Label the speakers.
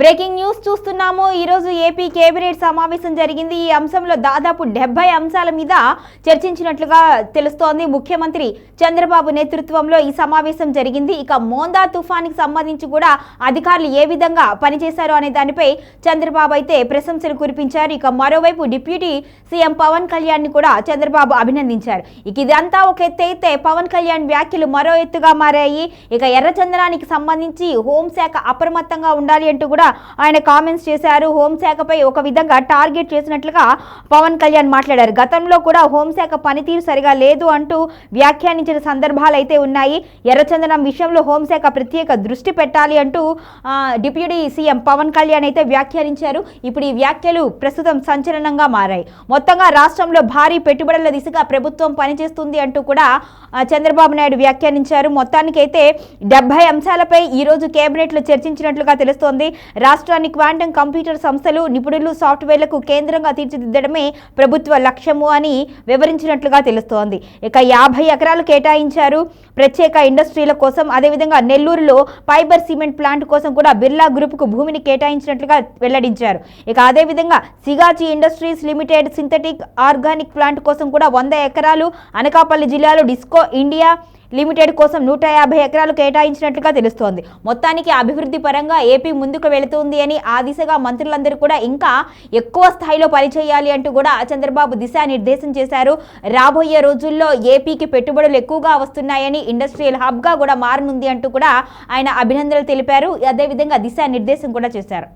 Speaker 1: Breaking news చూస్తున్నాము. ఈరోజు AP cabinet సమావేశం జరిగింది. ఈ అంశంలో దాదాపు డెబ్బై అంశాల మీద చర్చించినట్లుగా తెలుస్తోంది. ముఖ్యమంత్రి చంద్రబాబు నేతృత్వంలో ఈ సమావేశం జరిగింది. ఇక మోందా తుఫానికి సంబంధించి కూడా అధికారులు ఏ విధంగా పనిచేశారు అనే దానిపై చంద్రబాబు అయితే ప్రశంసలు కురిపించారు. ఇక మరోవైపు డిప్యూటీ సీఎం పవన్ కళ్యాణ్ని కూడా చంద్రబాబు అభినందించారు. ఇక ఇదంతా ఒక ఎత్తు అయితే పవన్ కళ్యాణ్ వ్యాఖ్యలు మరో ఎత్తుగా మారాయి. ఇక ఎర్రచందనానికి సంబంధించి హోంశాఖ అప్రమత్తంగా ఉండాలి అంటూ కూడా ఆయన కామెంట్స్ చేశారు. హోంశాఖపై ఒక విధంగా టార్గెట్ చేసినట్లుగా పవన్ కళ్యాణ్ మాట్లాడారు. గతంలో కూడా హోంశాఖ పనితీరు సరిగా లేదు అంటూ వ్యాఖ్యానించిన సందర్భాలు అయితే ఉన్నాయి. ఎర్రచందనం విషయంలో హోంశాఖ ప్రత్యేక దృష్టి పెట్టాలి అంటూ డిప్యూటీ సీఎం పవన్ కళ్యాణ్ అయితే వ్యాఖ్యానించారు. ఇప్పుడు ఈ వ్యాఖ్యలు ప్రస్తుతం సంచలనంగా మారాయి. మొత్తంగా రాష్ట్రంలో భారీ పెట్టుబడుల దిశగా ప్రభుత్వం పనిచేస్తుంది అంటూ కూడా చంద్రబాబు నాయుడు వ్యాఖ్యానించారు. మొత్తానికైతే డెబ్బై అంశాలపై ఈ రోజు కేబినెట్లో చర్చించినట్లుగా తెలుస్తోంది. రాష్ట్రాన్ని క్వాంటం కంప్యూటర్ సంస్థలు నిపుణులు సాఫ్ట్వేర్లకు కేంద్రంగా తీర్చిదిద్దడమే ప్రభుత్వ లక్ష్యము అని వివరించినట్లుగా తెలుస్తోంది. ఇక యాభై ఎకరాలు కేటాయించారు. ప్రత్యేక ఇండస్ట్రీల కోసం అదేవిధంగా నెల్లూరులో ఫైబర్ సిమెంట్ ప్లాంట్ కోసం కూడా బిర్లా గ్రూప్కు భూమిని కేటాయించినట్లుగా వెల్లడించారు. ఇక అదేవిధంగా Sigachi industries limited synthetic organic plant కోసం కూడా వంద ఎకరాలు అనకాపల్లి జిల్లాలో డిస్కో ఇండియా లిమిటెడ్ కోసం నూట యాభై ఎకరాలు కేటాయించినట్లుగా తెలుస్తోంది. మొత్తానికి అభివృద్ధి పరంగా ఏపీ ముందుకు వెళుతుంది అని ఆ దిశగా మంత్రులందరూ కూడా ఇంకా ఎక్కువ స్థాయిలో పనిచేయాలి అంటూ కూడా చంద్రబాబు దిశానిర్దేశం చేశారు. రాబోయే రోజుల్లో ఏపీకి పెట్టుబడులు ఎక్కువగా వస్తున్నాయని ఇండస్ట్రియల్ హబ్గా కూడా మారనుంది అంటూ కూడా ఆయన అభినందనలు తెలిపారు. అదేవిధంగా దిశానిర్దేశం కూడా చేశారు.